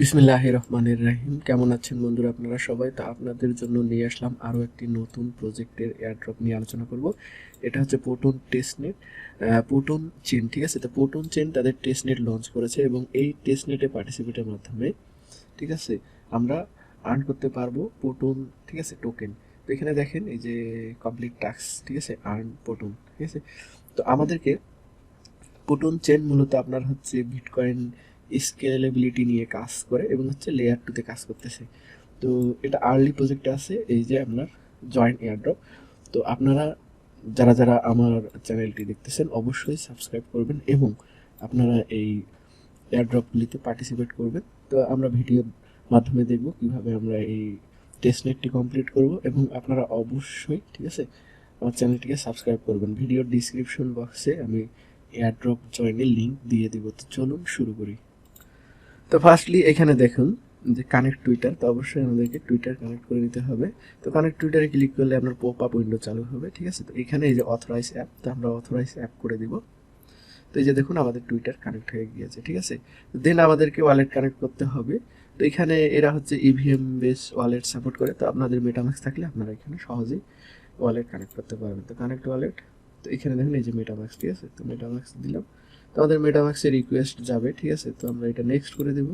বিসমিল্লাহ রহমানের রাহিম। কেমন আছেন বন্ধুরা আপনারা সবাই? তা আপনাদের জন্য নিয়ে আসলাম আরও একটি নতুন প্রজেক্টের এয়ারড্রপ নিয়ে আলোচনা করব। এটা হচ্ছে পোটন টেস্টনেট পোটন চেন ঠিক আছে? তো পোটন চেন তাদের টেস্টনেট লঞ্চ করেছে এবং এই টেস্টনেটে পার্টিসিপেটের মাধ্যমে, ঠিক আছে? আমরা আর্ন করতে পারব পোটন ঠিক আছে? টোকেন তো এখানে দেখেন এই যে কমপ্লিট টাস্ক ঠিক আছে? আর্ন পোটন ঠিক আছে? তো আমাদেরকে পোটন চেন মূলত আপনার হচ্ছে বিটকয়েন স্কেলেবিলিটি নিয়ে কাজ করে এবং হচ্ছে লেয়ার টুতে কাজ করতেছে। তো এটা আর্লি প্রজেক্টে আছে, এই যে আপনার জয়েন্ট এয়ারড্রপ তো আপনারা, যারা যারা আমার চ্যানেলটি দেখতেছেন, অবশ্যই সাবস্ক্রাইব করবেন এবং আপনারা এই এয়ারড্রপগুলিতে পার্টিসিপেট করবেন। তো আমরা ভিডিওর মাধ্যমে দেখব কীভাবে আমরা এই টেস্টনেটটি কমপ্লিট করব এবং আপনারা অবশ্যই, ঠিক আছে? আমার চ্যানেলটিকে সাবস্ক্রাইব করবেন। ভিডিওর ডিসক্রিপশন বক্সে আমি এয়ারড্রপ জয়েনের লিঙ্ক দিয়ে দেবো। তো চলুন শুরু করি। তো ফার্স্টলি এখানে দেখুন যে কানেক্ট টুইটার তো অবশ্যই আমাদেরকে টুইটার কানেক্ট করে নিতে হবে। তো কানেক্ট টুইটারে ক্লিক করলে আপনার পপ আপ উইন্ডো চালু হবে, ঠিক আছে? তো এখানে এই যে অথরাইজ অ্যাপ তো আমরা অথরাইজ অ্যাপ করে দিব। তো এই যে দেখুন আমাদের টুইটার কানেক্ট হয়ে গিয়েছে, ঠিক আছে? দেন আমাদেরকে ওয়ালেট কানেক্ট করতে হবে। তো এখানে এরা হচ্ছে ইভিএম বেস ওয়ালেট সাপোর্ট করে। তো আপনাদের মেটামাক্স থাকলে আপনারা এখানে সহজেই ওয়ালেট কানেক্ট করতে পারবেন। তো কানেক্ট ওয়ালেট তো এখানে দেখুন এই যে মেটামাক্স ঠিক আছে? তো মেটামাক্স দিলাম। তো আমাদের মেটামাক্সের রিকোয়েস্ট যাবে, ঠিক আছে? তো আমরা এটা নেক্সট করে দেব।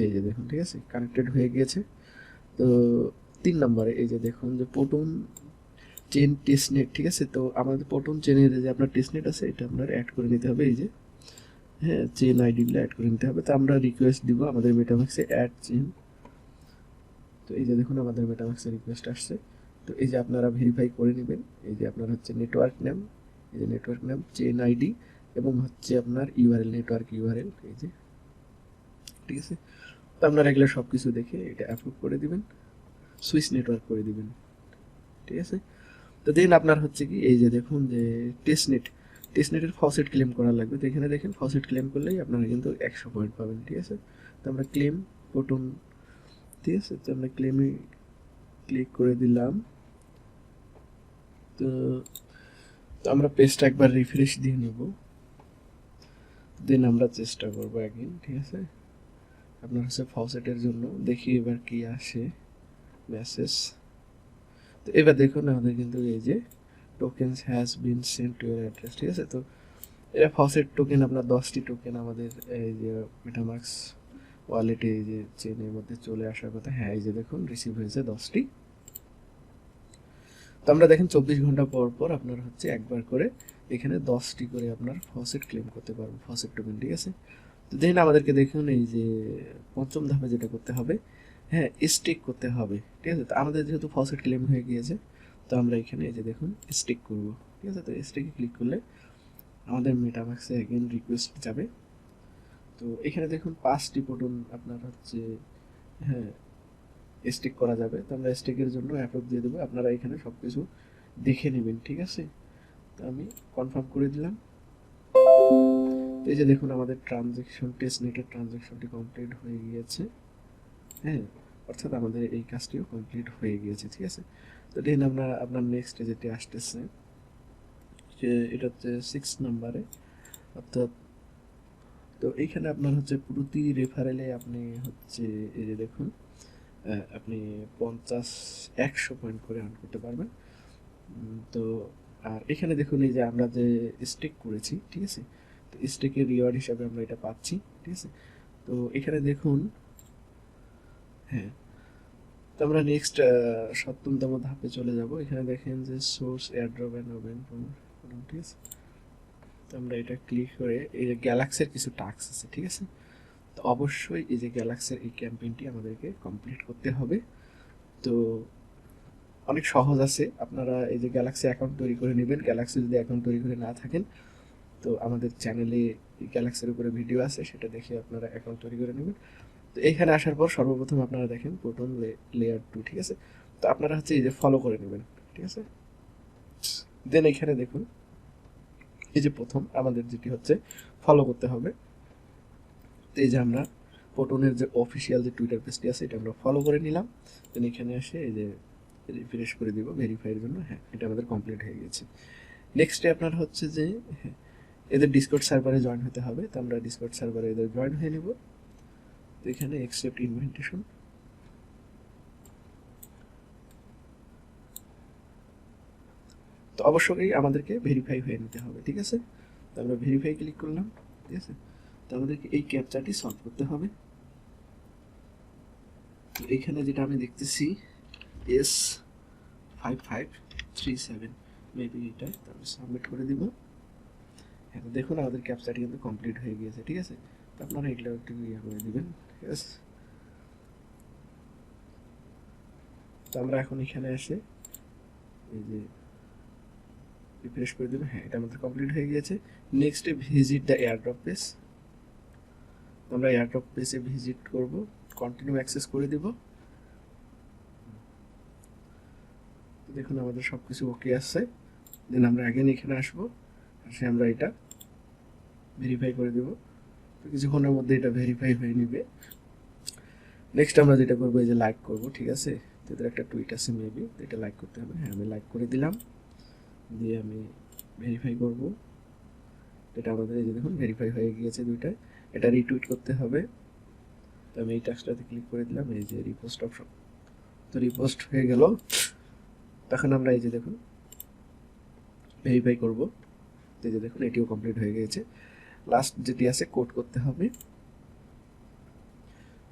এই যে দেখুন, ঠিক আছে? কানেক্টেড হয়ে গিয়েছে। তো তিন নম্বরে এই যে দেখুন যে পোটন চেন টেস্টনেট ঠিক আছে? তো আমাদের পোটন চেনের যে আপনার টেস্টনেট আছে, এটা আপনার অ্যাড করে নিতে হবে, এই যে। হ্যাঁ চেন আইডিগুলো অ্যাড করে নিতে হবে। তো আমরা রিকোয়েস্ট দিব আমাদের মেটামাক্সে অ্যাড চেন তো এই যে দেখুন আমাদের মেটামাক্সে রিকোয়েস্ট আসছে। তো এই যে আপনারা ভেরিফাই করে নেবেন। এই যে আপনার হচ্ছে নেটওয়ার্ক নেম এই যে নেটওয়ার্ক নেম চেন আইডি এবং হচ্ছে আপনার ইউআরএল নেটওয়ার্ক ইউআরএল এই যে ঠিক আছে? তো আপনারা এগুলো সব কিছু দেখে এটা অ্যাপ্রুভ করে দিবেন সুইচ নেটওয়ার্ক করে দিবেন। ঠিক আছে? তো দেন আপনার হচ্ছে কি, এই যে দেখুন যে টেস্টনেট টেস্টনেটের ফসেট ক্লেম করা লাগবে। তো এখানে দেখেন ফসেট ক্লেম করলেই আপনারা কিন্তু একশো পয়েন্ট পাবেন, ঠিক আছে? তো আমরা ক্লেম প্রোটন ঠিক আছে? তো আমরা ক্লেমে ক্লিক করে দিলাম। তো আমরা পেজটা একবার রিফ্রেশ দিয়ে নেব। দেন আমরা চেষ্টা করব একদিন ঠিক আছে? আপনার হচ্ছে ফাউসেটের জন্য দেখি এবার কি আসে মেসেজ তো এবার দেখুন আমাদের কিন্তু এই যে tokens has been sent to your address ঠিক আছে? তো এটা ফসেট টোকেন আপনার দশটি টোকেন আমাদের এই যে মেটামার্কস ওয়ালেটে এই যে চেনের মধ্যে চলে আসার কথা। হ্যাঁ এই যে দেখুন রিসিভ হয়েছে দশটি। তো আমরা দেখেন চব্বিশ ঘণ্টা পর পর আপনার হচ্ছে একবার করে এখানে দশটি করে আপনার ফসেট ক্লেম করতে পারব ফসেট টোকেন ঠিক আছে? তো দেন আমাদেরকে দেখুন এই যে পঞ্চম ধাপে যেটা করতে হবে হ্যাঁ স্টিক করতে হবে, ঠিক আছে? তো আমাদের যেহেতু ফসেট ক্লেম হয়ে গিয়েছে, তো আমরা এখানে এই যে দেখুন স্টিক করব, ঠিক আছে? তো স্টেকে ক্লিক করলে আমাদের মেটামাক্সে অ্যাগেন রিকোয়েস্ট যাবে। তো এখানে দেখুন পাঁচটি পটন আপনার হচ্ছে হ্যাঁ স্টিক করা যাবে। তো আমরা স্টিকের জন্য অ্যাপ্রুভ দিয়ে দেবো। আপনারা এখানে সব কিছু দেখে নেবেন, ঠিক আছে? তো আমি কনফার্ম করে দিলাম। এই যে দেখুন, আমাদের ট্রানজেকশন টেস্ট নেটের ট্রানজেকশনটি কমপ্লিট হয়ে গিয়েছে। হ্যাঁ অর্থাৎ আমাদের এই কাজটিও কমপ্লিট হয়ে গিয়েছে, ঠিক আছে? তো দেন আমরা, আপনার নেক্সট যেটি আসতেছে, যে এটা হচ্ছে সিক্স নাম্বারে অর্থাৎ তো এইখানে আপনার হচ্ছে প্রতি রেফারেলে আপনি হচ্ছে এই যে দেখুন আপনি পঞ্চাশ, একশো পয়েন্ট করে আর্ন করতে পারবেন। তো, আর এখানে দেখুন এই যে আমরা যে স্টেক করেছি, ঠিক আছে? তো স্টেকের রিওয়ার্ড হিসাবে আমরা এটা পাচ্ছি, ঠিক আছে? তো এখানে দেখুন হ্যাঁ তো আমরা নেক্সট সপ্তমতম ধাপে চলে যাব। এখানে দেখেন যে সোর্স এয়ারড্রপ অ্যান্ড ওভেন ঠিক আছে? তো আমরা এটা ক্লিক করে, এই যে গ্যালাক্সির কিছু টাস্ক আছে, ঠিক আছে? তো অবশ্যই এই যে গ্যালাক্সের এই ক্যাম্পেইনটি আমাদেরকে কমপ্লিট করতে হবে। তো অনেক সহজ আছে। আপনারা এই যে গ্যালাক্সি অ্যাকাউন্ট তৈরি করে নেবেন। গ্যালাক্সি যদি অ্যাকাউন্ট তৈরি করে না থাকেন, তো আমাদের চ্যানেলে গ্যালাক্সির উপরে ভিডিও আছে, সেটা দেখে আপনারা অ্যাকাউন্ট তৈরি করে নেবেন। তো এইখানে আসার পর সর্বপ্রথম আপনারা দেখেন প্রোটন লেয়ার টু ঠিক আছে? তো আপনারা হচ্ছে এই যে ফলো করে নেবেন, ঠিক আছে? দেন এখানে দেখুন, এই যে প্রথম আমাদের যেটি হচ্ছে ফলো করতে হবে। তো এই যে আমরা প্রোটনের যে অফিসিয়াল যে টুইটার পেজটি আছে, এটা আমরা ফলো করে নিলাম। দেন এখানে এসে এই যে রিফ্রেশ করে দিব ভেরিফাইয়ের জন্য। হ্যাঁ এটা আমাদের কমপ্লিট হয়ে গেছে। নেক্সটে আপনার হচ্ছে যে হ্যাঁ এদের ডিসকোড সার্ভারে জয়েন হতে হবে। তো আমরা ডিসকোড সার্ভারে এদের জয়েন হয়ে নেব। তো এখানে অ্যাকসেপ্ট ইনভিটেশন তো অবশ্যই আমাদেরকে ভেরিফাই হয়ে নিতে হবে, ঠিক আছে? তো আমরা ভেরিফাই ক্লিক করলাম, ঠিক আছে? তো আমাদেরকে এই ক্যাপচাটি সলভ করতে হবে? এইখানে যেটা আমি দেখতেছি S five five three seven maybe এটা সাবমিট করে দিব। হ্যাঁ দেখুন আমাদের ক্যাপচাটি কিন্তু কমপ্লিট হয়ে গিয়েছে, ঠিক আছে? তো আপনারা এগুলো একটু ইয়ে করে দেবেন আছে তো আমরা এখন এখানে এসে এই যে রিফ্রেশ করে দেবো হ্যাঁ এটা আমাদের কমপ্লিট হয়ে গিয়েছে। Next visit the airdrop page আমরা এয়ারড্রপ পেজে ভিজিট করব কন্টিনিউ অ্যাক্সেস করে দেব। দেখুন, আমাদের সব কিছু ওকে আসছে দেন আমরা অ্যাগেন এখানে আসব আসে আমরা এটা ভেরিফাই করে দেব। তো কিছুক্ষণের মধ্যে এটা ভেরিফাই হয়ে নিবে। নেক্সট আমরা যেটা করব, এই যে লাইক করব, ঠিক আছে? এদের একটা টুইট আছে মেবি এটা লাইক করতে হবে। হ্যাঁ আমি লাইক করে দিলাম। দিয়ে আমি ভেরিফাই করব। এটা আমাদের এই যে দেখুন ভেরিফাই হয়ে গিয়েছে দুইটায়। এটা রিটুইট করতে হবে। তো আমি এই টাস্কটাতে ক্লিক করে দিলাম, এই যে রিপোস্ট অপশন তো রিপোস্ট হয়ে গেল। তখন আমরা এই যে দেখুন ভেরিফাই করব। এই যে দেখুন, এটিও কমপ্লিট হয়ে গিয়েছে লাস্ট যেটি আছে কোড করতে হবে।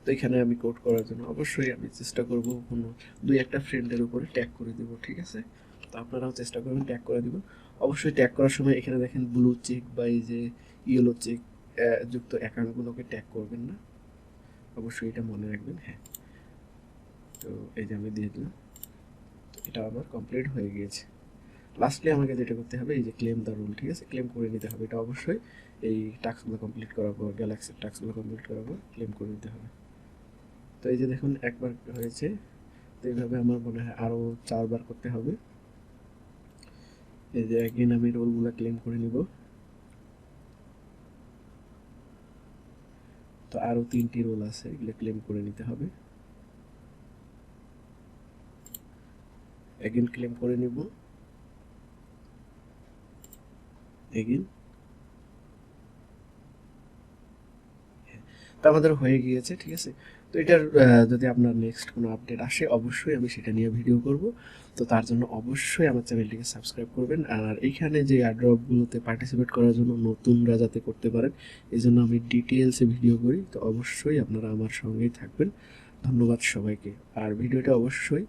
তো এখানে আমি কোড করার জন্য অবশ্যই আমি চেষ্টা করব কোনো, দুই একটা ফ্রেন্ডের উপরে ট্যাগ করে দেবো, ঠিক আছে? তো আপনারাও চেষ্টা করবেন ট্যাগ করে দেবেন। অবশ্যই ট্যাগ করার সময় এখানে দেখেন ব্লু চেক বা এই যে ইয়েলো চেক যুক্ত অ্যাকাউন্টগুলোকে ট্যাগ করবেন না। অবশ্যই এটা মনে রাখবেন হ্যাঁ। তো এই যে আমি দিয়ে দিলাম এটা আমার কমপ্লিট হয়ে গিয়েছে। লাস্টলি আমাকে যেটা করতে হবে, এই যে ক্লেম দ্য রুল ঠিক আছে? ক্লেম করে নিতে হবে। এটা অবশ্যই এই টাস্কগুলো কমপ্লিট করার পর গ্যালাক্সির টাস্কগুলো কমপ্লিট করার পর ক্লেম করে নিতে হবে। তো এই যে দেখুন, একবার হয়েছে। তো এইভাবে আমার মনে হয় আরও চারবার করতে হবে। এই যে একদিন আমি রোলগুলো ক্লেম করে নিব। তো আরও তিনটি রোল আছে, এগুলো ক্লেম করে নিতে হবে। এগেন ক্লেম করে নিব। এগেন তো আমাদের হয়ে গিয়েছে, ঠিক আছে? তো এটার যদি আপনার নেক্সট কোনো আপডেট আসে, অবশ্যই আমি সেটা নিয়ে ভিডিও করব। তো তার জন্য অবশ্যই আমার চ্যানেলটিকে সাবস্ক্রাইব করবেন। আর এইখানে যে অ্যাড্রপগুলোতে পার্টিসিপেট করার জন্য নতুনরা যাতে করতে পারেন, এই জন্য আমি ডিটেলসে ভিডিও করি। তো অবশ্যই আপনারা আমার সঙ্গেই থাকবেন। ধন্যবাদ সবাইকে। আর ভিডিওটা অবশ্যই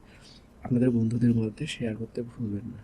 আপনাদের বন্ধুদের মধ্যে শেয়ার করতে ভুলবেন না।